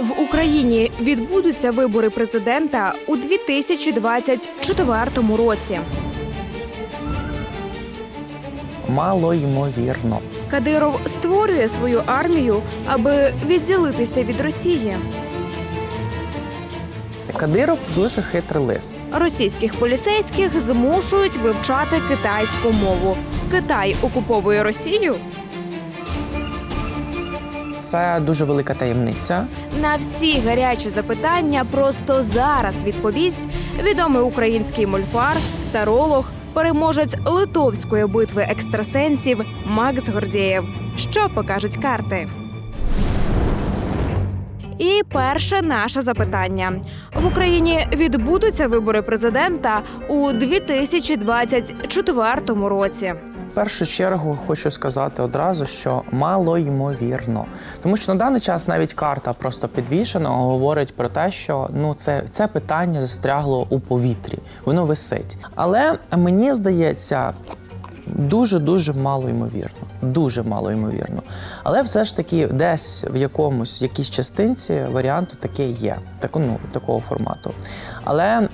В Україні відбудуться вибори президента у 2024 році. Мало ймовірно. Кадиров створює свою армію, аби відділитися від Росії. Кадиров дуже хитрий лис. Російських поліцейських змушують вивчати китайську мову. Китай окуповує Росію. Це дуже велика таємниця. На всі гарячі запитання просто зараз відповість відомий український мольфар, таролог, переможець литовської битви екстрасенсів Макс Гордєєв. Що покажуть карти? І перше наше запитання: в Україні відбудуться вибори президента у 2024 році. Першу чергу хочу сказати одразу, що мало ймовірно, тому що на даний час навіть карта просто підвішена говорить про те, що ну це, це питання застрягло у повітрі, воно висить. Але мені здається. Дуже дуже мало ймовірно, дуже мало ймовірно. Але все ж таки, десь в якомусь якійсь частинці варіанту таке є, так, ну, такого формату. Але е,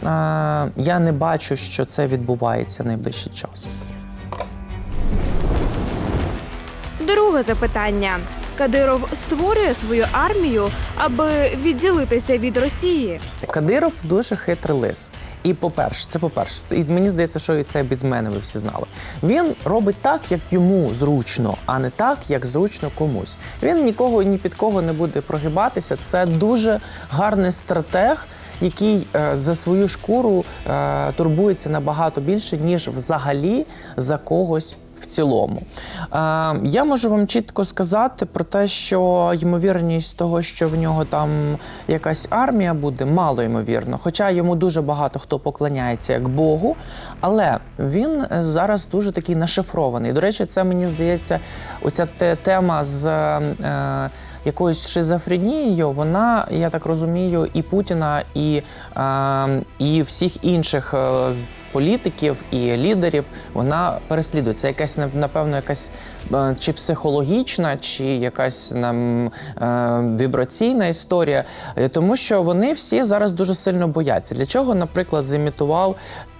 я не бачу, що це відбувається найближчий час. Друге запитання: Кадиров створює свою армію, аби відділитися від Росії. Кадиров дуже хитрий лис. І по-перше, це по-перше, і мені здається, що і це без мене ви всі знали. Він робить так, як йому зручно, а не так, як зручно комусь. Він нікого ні під кого не буде прогибатися. Це дуже гарний стратег. Який е, за свою шкуру е, турбується набагато більше, ніж взагалі за когось в цілому. Е, я можу вам чітко сказати про те, що ймовірність того, що в нього там якась армія буде, мало ймовірно. Хоча йому дуже багато хто поклоняється як Богу, але він зараз дуже такий нашифрований. До речі, це мені здається, оця тема з. Е, якоюсь шизофренією, вона, я так розумію, і Путіна, і, е, і всіх інших е, політиків і лідерів вона переслідується. Якась нап- напевно, якась е, чи психологічна, чи якась нам е, вібраційна історія, Е, тому що вони всі зараз дуже сильно бояться. Для чого, наприклад, зімітував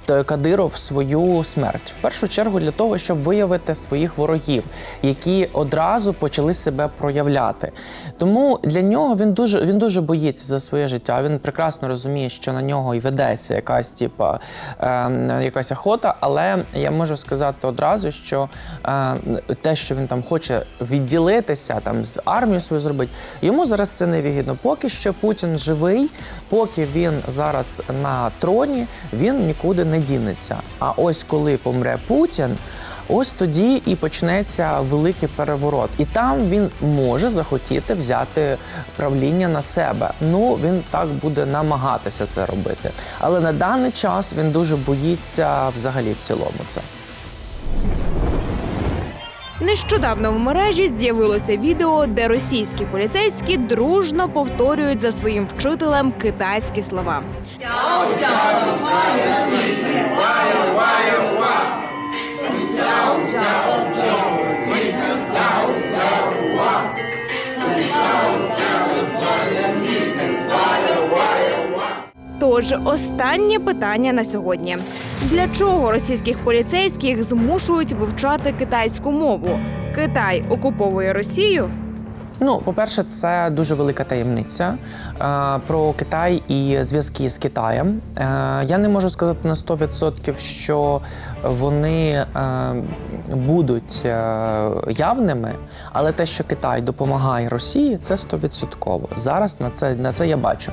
Кадиров свою смерть в першу чергу для того, щоб виявити своїх ворогів, які одразу почали себе проявляти. Тому для нього він дуже він дуже боїться за своє життя. Він прекрасно розуміє, що на нього і ведеться якась типа е, якась охота. Але я можу сказати одразу, що е, те, що він там хоче відділитися, там з армією свою зробити, йому зараз це не вигідно. Поки що Путін живий, поки він зараз на троні, він нікуди не дінеться. А ось коли помре Путін. Ось тоді і почнеться великий переворот, і там він може захотіти взяти правління на себе. Ну він так буде намагатися це робити. Але на даний час він дуже боїться взагалі в цілому це. Нещодавно в мережі з'явилося відео, де російські поліцейські дружно повторюють за своїм вчителем китайські слова. Тож останнє питання на сьогодні: для чого російських поліцейських змушують вивчати китайську мову? Китай окуповує Росію. Ну, по-перше, це дуже велика таємниця е, про Китай і зв'язки з Китаєм. Е, я не можу сказати на 100%, що вони е, будуть явними, але те, що Китай допомагає Росії, це 100%. Зараз на це, на це я бачу.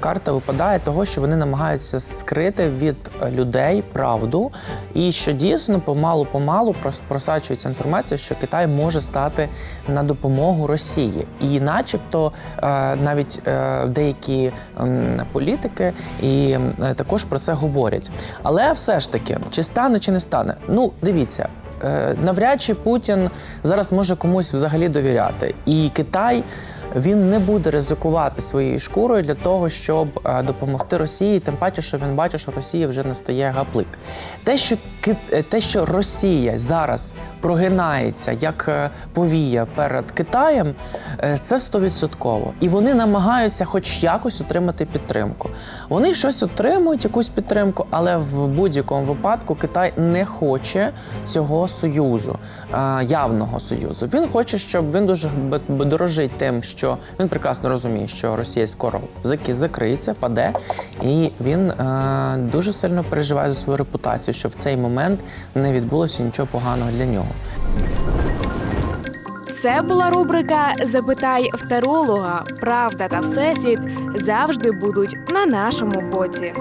Карта випадає того, що вони намагаються скрити від людей правду, і що дійсно помалу-помалу прос- просачується інформація, що Китай може стати на допомогу Росії. І, начебто, е, навіть е, деякі політики і е, також про це говорять. Але все ж таки, чи стане, чи не стане? Ну, дивіться. Навряд чи Путін зараз може комусь взагалі довіряти, і Китай він не буде ризикувати своєю шкурою для того, щоб е, допомогти Росії. Тим паче, що він бачить, що Росія вже не стає гаплик. Те, що е, те, що Росія зараз прогинається як е, повія перед Китаєм, це стовідсотково. І вони намагаються, хоч якось, отримати підтримку. Вони щось отримують, якусь підтримку, але в будь-якому випадку Китай не хоче цього союзу, явного союзу. Він хоче, щоб він дуже дорожить тим, що він прекрасно розуміє, що Росія скоро закриється, паде, і він е, дуже сильно переживає за свою репутацію, що в цей момент не відбулося нічого поганого для нього. Це була рубрика Запитай в таролога. Правда та всесвіт завжди будуть на нашому боці.